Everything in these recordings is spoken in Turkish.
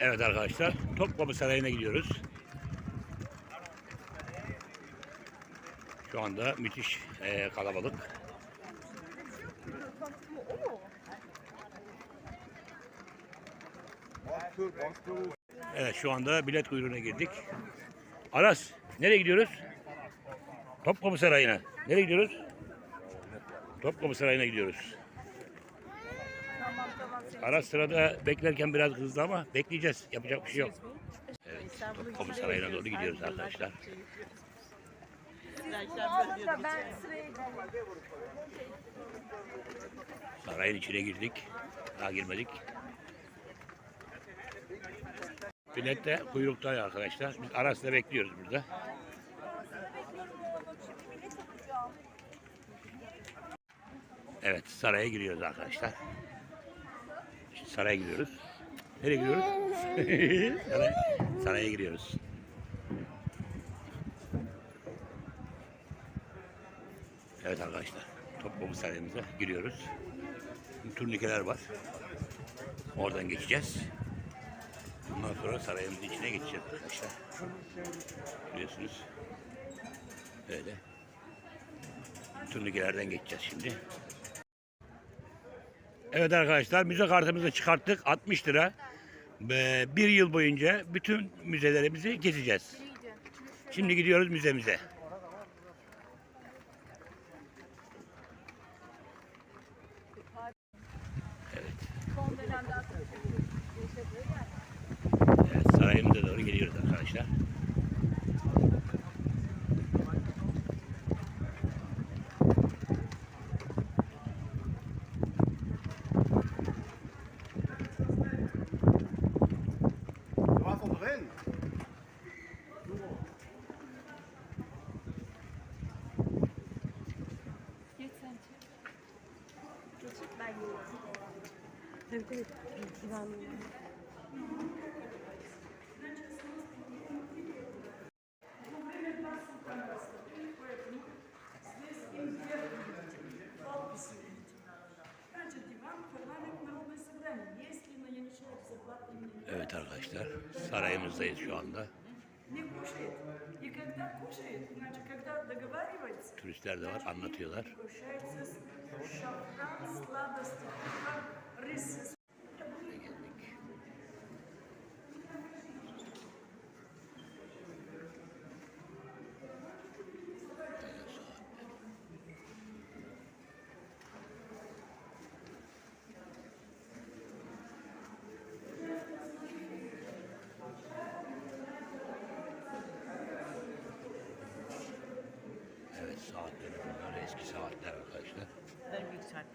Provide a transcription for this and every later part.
Evet arkadaşlar, Topkapı Sarayı'na gidiyoruz. Şu anda müthiş eee, kalabalık. Evet şu anda bilet kuyruğuna girdik. Aras nereye gidiyoruz? Topkapı Sarayı'na. Nereye gidiyoruz? Topkapı Sarayı'na gidiyoruz. Aras sırada beklerken biraz hızlı ama bekleyeceğiz. Yapacak bir şey yok. Evet, Topkapı Sarayı'na doğru gidiyoruz arkadaşlar. Sarayın içine girdik. Daha girmedik. Bilet de kuyrukta arkadaşlar. Biz Aras'ta bekliyoruz burada. Evet saraya giriyoruz arkadaşlar. Saraya giriyoruz. Nereye giriyoruz? saraya, saraya giriyoruz. Evet arkadaşlar. Topkapı Sarayımıza giriyoruz. Turnikeler var. Oradan geçeceğiz. Bundan sonra sarayımızın içine geçeceğiz arkadaşlar. Biliyorsunuz. Böyle. Turnikelerden geçeceğiz şimdi. Evet arkadaşlar müze kartımızı çıkarttık 60 lira. Bir yıl boyunca bütün müzelerimizi gezeceğiz. Şimdi gidiyoruz müzemize. Evet sarayımıza doğru geliyoruz arkadaşlar. Evet arkadaşlar, sarayımızdayız şu anda не кушает, и когда кушает, иначе когда договаривается, Turistler de var anlatıyorlar. прощается с шафран, сладости, пивом, рис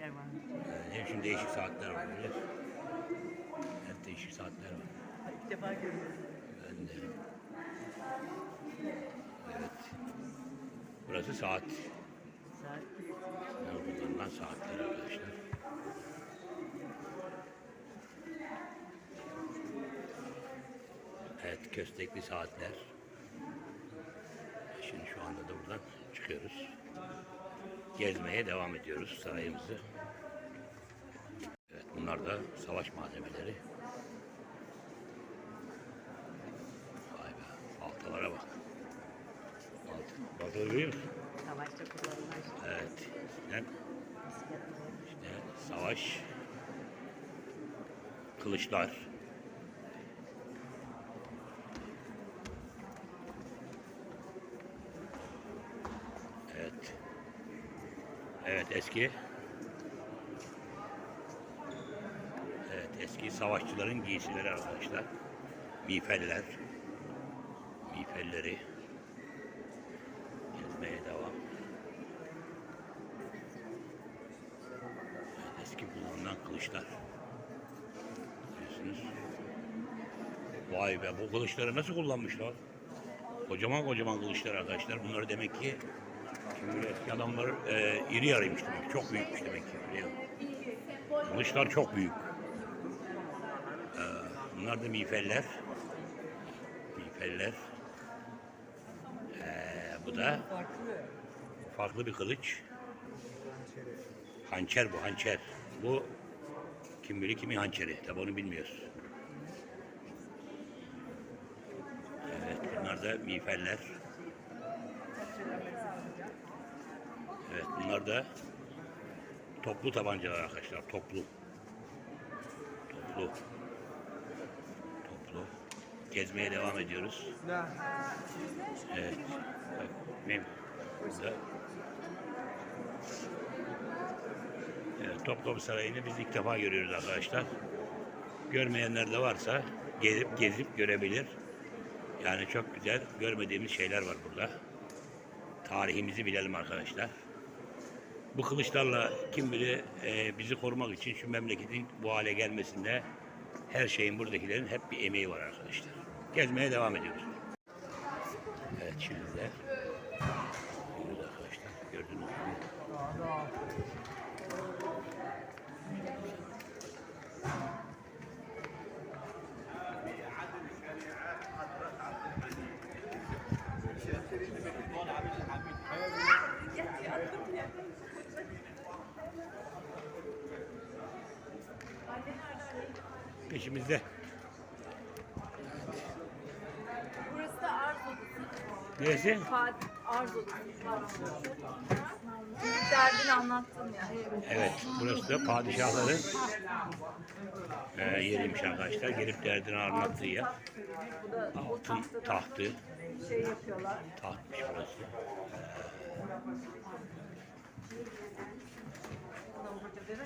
Yani ne biçim değişik saatler var böyle. Hep değişik saatler var. İlk defa görüyorum. Ben de. Evet. Burası saat. Saat Yani kullanılan saatler arkadaşlar. Evet, köstekli saatler. Şimdi şu anda da buradan çıkıyoruz. Gezmeye devam ediyoruz sarayımızı. Evet, bunlar da savaş malzemeleri. Vay be, baltalara bak. Balta, baltaları görüyor musun? savaşta kullanılan. Evet. İşte, işte savaş, kılıçlar. Evet. Evet eski. Evet eski savaşçıların giysileri arkadaşlar. Miğferler. Miğferleri. Gezmeye devam. Eski kullanılan kılıçlar. Görüyorsunuz. Vay be bu kılıçları nasıl kullanmışlar? Kocaman kocaman kılıçlar arkadaşlar. Bunları demek ki şimdi böyle eski adamlar e, iri yarıymış demek. Çok büyükmüş demek ki. Kılıçlar çok büyük. E, bunlar da miğferler. Miğferler. E, bu da farklı bir kılıç. Hançer bu hançer. Bu kim bilir kimin hançeri. Tabi onu bilmiyoruz. Bunlar da miğferler. Evet bunlar da toplu tabancalar arkadaşlar. Toplu. Toplu. Toplu. Gezmeye devam ediyoruz. Evet. Bak, benim burada. Evet, Topkapı Sarayı'nı biz ilk defa görüyoruz arkadaşlar. Görmeyenler de varsa gezip gezip görebilir. Yani çok güzel görmediğimiz şeyler var burada. Tarihimizi bilelim arkadaşlar. Bu kılıçlarla kim bilir e, bizi korumak için şu memleketin bu hale gelmesinde her şeyin buradakilerin hep bir emeği var arkadaşlar. Gezmeye devam ediyoruz. Evet şimdi de gidiyoruz arkadaşlar. Gördüğünüz gibi. Peşimizde. Burası da arz odası. Neresi? Fatih arz odası. Büyük derdini anlattın ya. Evet, burası da padişahların e, yeriymiş arkadaşlar. Gelip derdini anlattığı yer. Bu da o Altın tahtada tahtı. şey yapıyorlar. Tahtmış burası. Şöyle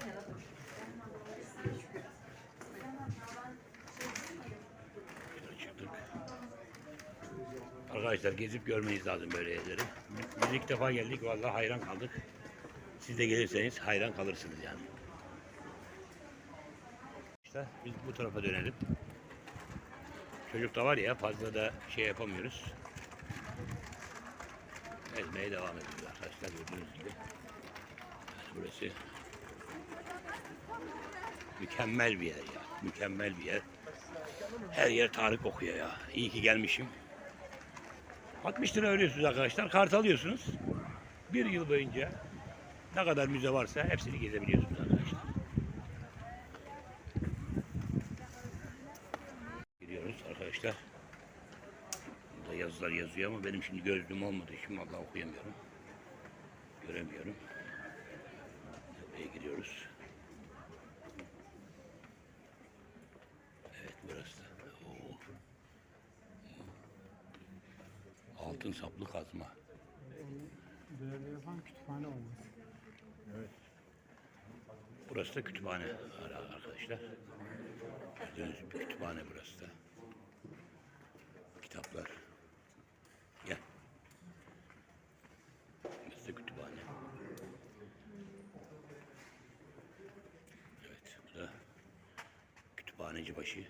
Arkadaşlar gezip görmeyiz lazım böyle yerleri. Biz ilk defa geldik vallahi hayran kaldık. Siz de gelirseniz hayran kalırsınız yani. İşte biz bu tarafa dönelim. Çocuk da var ya fazla da şey yapamıyoruz. Ezmeye devam ediyoruz arkadaşlar gördüğünüz gibi. Yani burası mükemmel bir yer ya. Mükemmel bir yer. Her yer tarih kokuyor ya. İyi ki gelmişim. 60 lira ödüyorsunuz arkadaşlar. Kart alıyorsunuz. Bir yıl boyunca ne kadar müze varsa hepsini gezebiliyorsunuz arkadaşlar. Giriyoruz arkadaşlar. Burada yazılar yazıyor ama benim şimdi gözlüğüm olmadığı için vallahi okuyamıyorum. Göremiyorum. Buraya giriyoruz. Evet burası da. Oo. Altın saplı kazma. Değerli yapan kütüphane olması. Burası da kütüphane arkadaşlar. Gördüğünüz gibi kütüphane burası da. Kitaplar. Gel. Burası da kütüphane. Evet bu da kütüphaneci başı.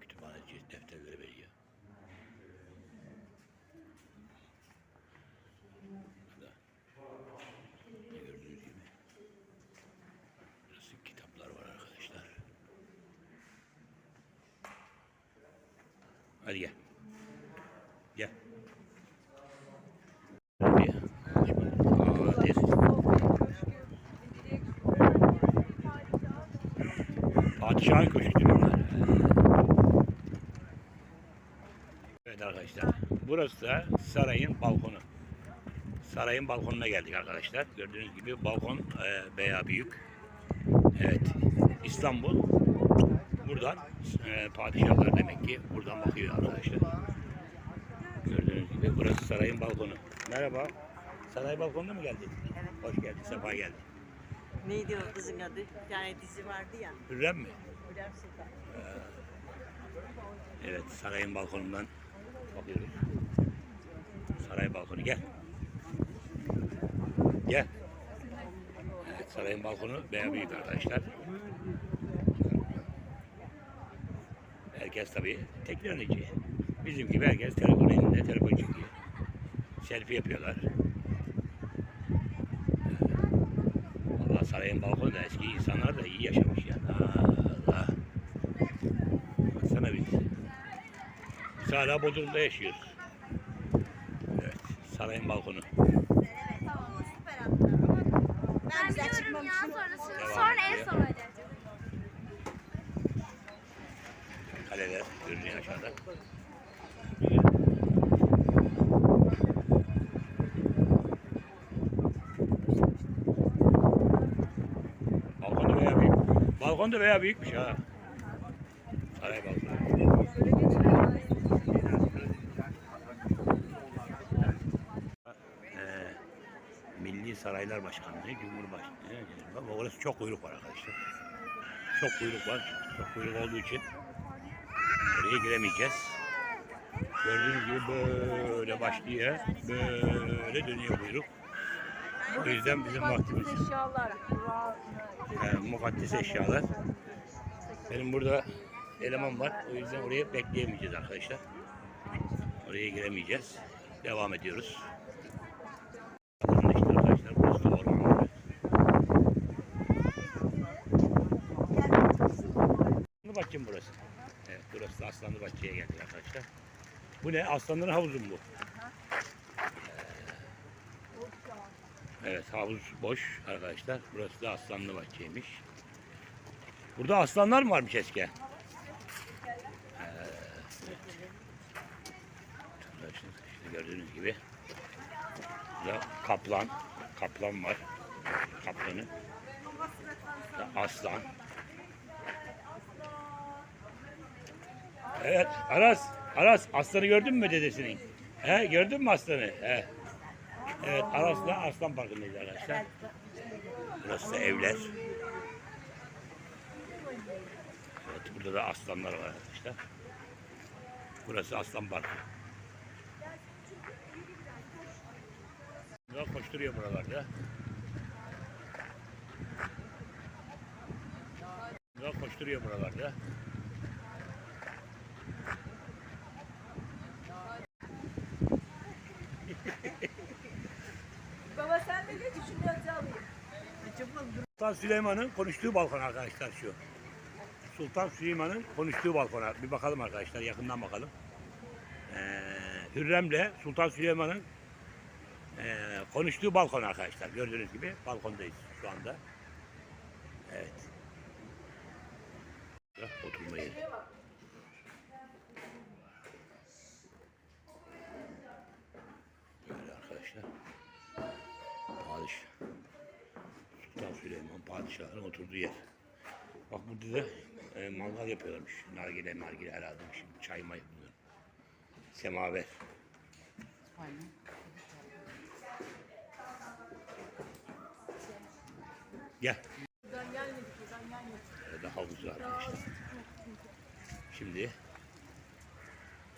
Kütüphaneci defterleri veriyor. Burada gördüğünüz gibi Burası kitaplar var arkadaşlar. Hadi gel. Gel. Hadi. Hadi. Mi bunlar? Evet arkadaşlar. Burası da sarayın balkonu. Sarayın balkonuna geldik arkadaşlar. Gördüğünüz gibi balkon e, bayağı büyük. Evet. İstanbul. Buradan e, padişahlar demek ki buradan bakıyor arkadaşlar. Gördüğünüz gibi burası sarayın balkonu. Merhaba. Saray balkonuna mı geldin? Evet. Hoş geldin. Sefa geldin. Neydi o kızın adı? Bir tane dizi vardı ya. Hürrem mi? Sultan. Evet. Sarayın balkonundan bakıyoruz. Saray balkonu gel. Gel. Evet, sarayın balkonu büyük arkadaşlar. Herkes tabii teknoloji. Bizim gibi herkes telefon elinde telefon çekiyor. Selfie yapıyorlar. Valla sarayın balkonu da eski insanlar da iyi yaşamış ya. Allah. Biz hala Bodrum'da yaşıyoruz. Evet, sarayın balkonu. Ben güzel ya sonra sonra, sonra en ediyor. son ödeyeceğim. Kaleler görünüyor aşağıda. Balkonda veya büyük. Balkonda veya büyükmüş ha. Saray balkonu. Milli Saraylar Başkanlığı, Cumhurbaşkanı. Ama orası çok kuyruk var arkadaşlar. Çok kuyruk var. Çok kuyruk olduğu için oraya giremeyeceğiz. Gördüğünüz gibi böyle başlıyor. Böyle dönüyor kuyruk. O yüzden bizim vaktimiz e, mukaddes eşyalar. Benim burada eleman var. O yüzden oraya bekleyemeyeceğiz arkadaşlar. Oraya giremeyeceğiz. Devam ediyoruz. Bakın işte arkadaşlar burası da orman. Aslanlı Bahçe burası? Evet burası da Aslanlı Bahçe'ye geldik arkadaşlar. Bu ne? Aslanların havuzu mu bu? Evet havuz boş arkadaşlar. Burası da Aslanlı Bahçe'ymiş. Burada aslanlar mı varmış eski? Ee, evet. İşte gördüğünüz gibi. Burada kaplan. Kaplan var. Kaplanı. Aslan. Evet Aras. Aras aslanı gördün mü dedesinin? He, gördün mü aslanı? He. Evet Aras'la Aslan Parkı'ndayız arkadaşlar. Burası da evler. Evet burada da aslanlar var arkadaşlar. Burası Aslan Parkı. Burada koşturuyor buralarda. Burada koşturuyor buralarda. Sultan Süleyman'ın konuştuğu balkon arkadaşlar şu. Sultan Süleyman'ın konuştuğu balkona bir bakalım arkadaşlar yakından bakalım. Ee, Hürrem'le Sultan Süleyman'ın ee, konuştuğu balkon arkadaşlar. Gördüğünüz gibi balkondayız şu anda. Evet. Oturma. Böyle arkadaşlar. Padişah. Süleyman padişahın oturduğu yer. Bak burada da e, mangal yapıyorlarmış. Nargile nargile herhalde şimdi çay may yapılıyor. Semaver. Gel. Burada havuz var arkadaşlar. Şimdi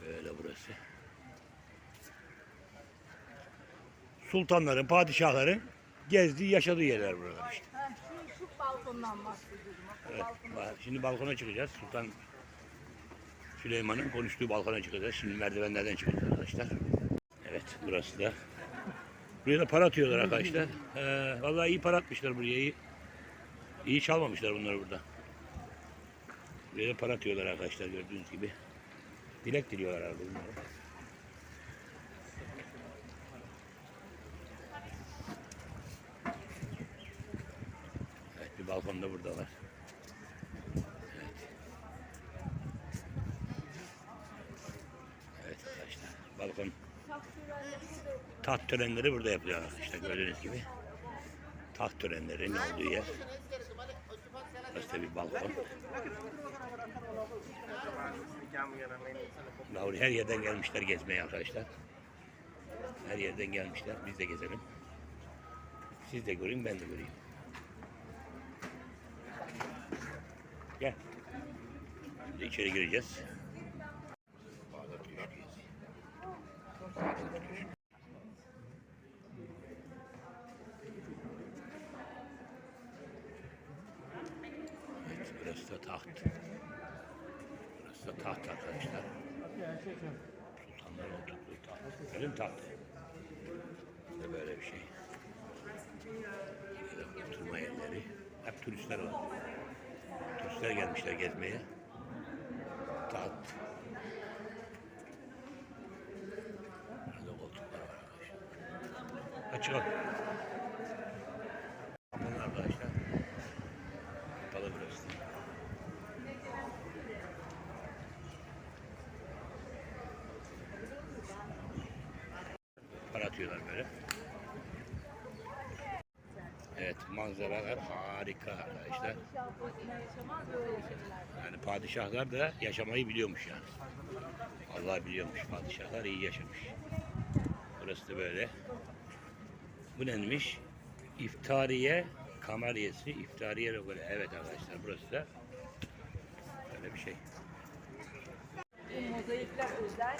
böyle burası. Sultanların, padişahların gezdiği, yaşadığı yerler buralar işte. Balkondan o Evet, şimdi balkona çıkacağız. Sultan Süleyman'ın konuştuğu balkona çıkacağız. Şimdi merdivenlerden çıkacağız arkadaşlar. Evet, burası da. Buraya da para atıyorlar arkadaşlar. Ee, vallahi iyi para atmışlar buraya. İyi, iyi çalmamışlar bunları burada. Buraya da para atıyorlar arkadaşlar gördüğünüz gibi. Dilek diliyorlar herhalde bunları. Evet, bir balkon da burada var. Evet arkadaşlar balkon taht törenleri burada yapılıyor arkadaşlar gördüğünüz gibi. Taht törenlerinin olduğu yer. Burası bir balkon. Lavri her yerden gelmişler gezmeye arkadaşlar. Her yerden gelmişler. Biz de gezelim. Siz de görün ben de göreyim. Gel. İçeri gireceğiz. Bağdat Köşkü'yüz. Bağdat Köşkü. Evet, burası da taht. Burası da taht arkadaşlar. Sultanların oturduğu taht. Ölüm tahtı. İşte böyle bir şey. Yine de oturma yerleri. Hep turistler var. Turistler gelmişler gezmeye. Taht. Burada koltuklar var ol. Bakın arkadaşlar. Kapalı burası. Para atıyorlar böyle. Evet manzaralar harika şeyler. Yani padişahlar da yaşamayı biliyormuş yani. Allah biliyormuş padişahlar iyi yaşamış. Burası da böyle. Bu neymiş? İftariye kameriyesi, iftariye logolu. Evet arkadaşlar burası da böyle bir şey. Mozaikler özel.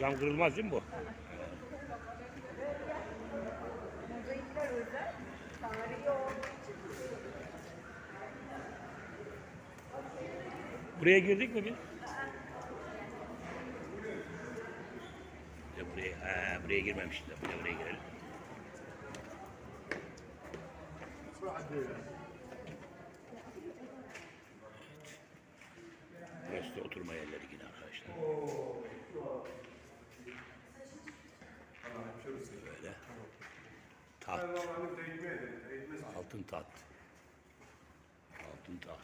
Cam kırılmaz değil mi bu? Mozaikler özel. Tarihi olduğu için Buraya girdik mi biz? Bir de buraya, ha, buraya girmemişler. Bir de buraya girelim. Burası da oturma yerleri yine arkadaşlar. Böyle. Taht. Altın taht. Altın taht.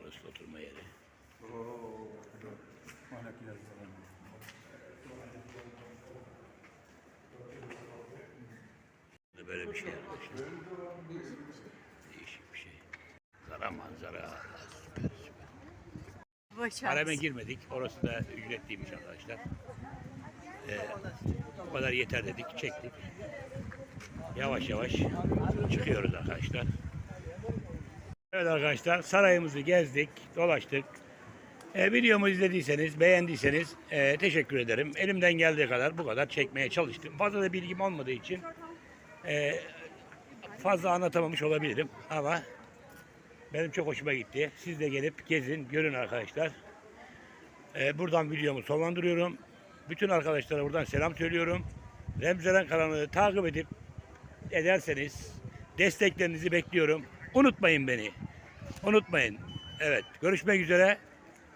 Burası da oturma yeri. Böyle bir şey arkadaşlar. Değişik bir şey. Manzara manzara. Süper süper. Hareme girmedik. Orası da ücretliymiş arkadaşlar. Ee, bu kadar yeter dedik. Çektik. Yavaş yavaş çıkıyoruz arkadaşlar. Evet arkadaşlar sarayımızı gezdik, dolaştık. Ee, videomu izlediyseniz, beğendiyseniz e, teşekkür ederim. Elimden geldiği kadar bu kadar çekmeye çalıştım. Fazla da bilgim olmadığı için e, fazla anlatamamış olabilirim. Ama benim çok hoşuma gitti. Siz de gelip gezin, görün arkadaşlar. Ee, buradan videomu sonlandırıyorum. Bütün arkadaşlara buradan selam söylüyorum. Remzelen kanalını takip edip ederseniz desteklerinizi bekliyorum. Unutmayın beni. Unutmayın. Evet, görüşmek üzere.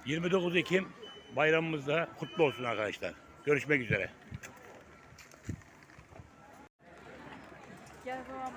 29 Ekim bayramımız da kutlu olsun arkadaşlar. Görüşmek üzere. gel babam.